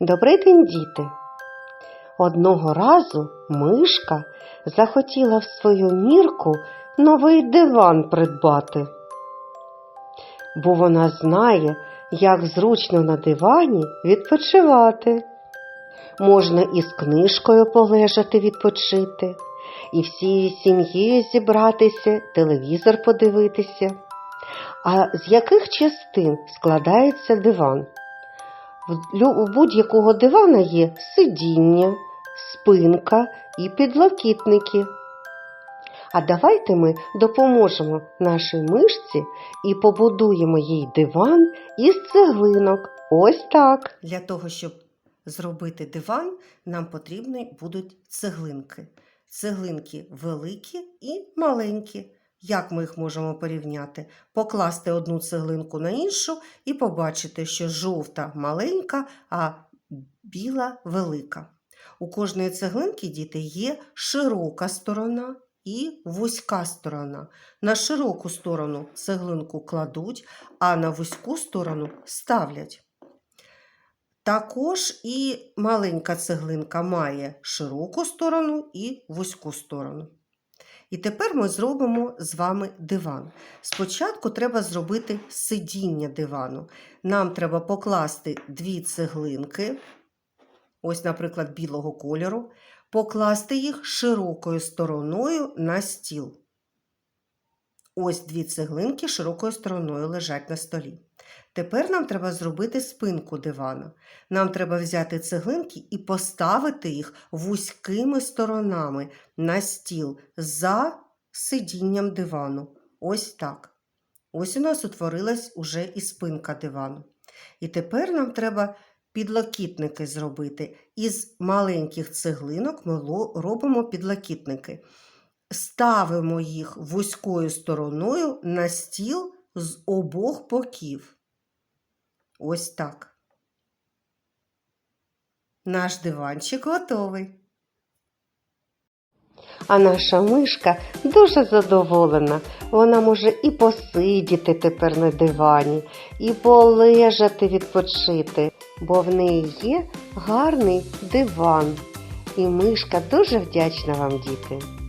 Добрий день, діти! Одного разу мишка захотіла в свою мірку новий диван придбати, бо вона знає, як зручно на дивані відпочивати. Можна і з книжкою полежати відпочити, і всією сім'єю зібратися, телевізор подивитися. А з яких частин складається диван? У будь-якого дивана є сидіння, спинка і підлокітники. А давайте ми допоможемо нашій мишці і побудуємо їй диван із цеглинок. Ось так. Для того, щоб зробити диван, нам потрібні будуть цеглинки. Цеглинки великі і маленькі. Як ми їх можемо порівняти? Покласти одну цеглинку на іншу і побачити, що жовта маленька, а біла велика. У кожної цеглинки діти є широка сторона і вузька сторона. На широку сторону цеглинку кладуть, а на вузьку сторону ставлять. Також і маленька цеглинка має широку сторону і вузьку сторону. І тепер ми зробимо з вами диван. Спочатку треба зробити сидіння дивану. Нам треба покласти дві цеглинки, ось, наприклад, білого кольору, покласти їх широкою стороною на стіл. Ось дві цеглинки широкою стороною лежать на столі. Тепер нам треба зробити спинку дивана. Нам треба взяти цеглинки і поставити їх вузькими сторонами на стіл за сидінням дивану. Ось так. Ось у нас утворилась уже і спинка дивану. І тепер нам треба підлокітники зробити. Із маленьких цеглинок ми робимо підлокітники. Ставимо їх вузькою стороною на стіл з обох боків. Ось так. Наш диванчик готовий. А наша мишка дуже задоволена. Вона може і посидіти тепер на дивані, і полежати відпочити, бо в неї є гарний диван. І мишка дуже вдячна вам, діти.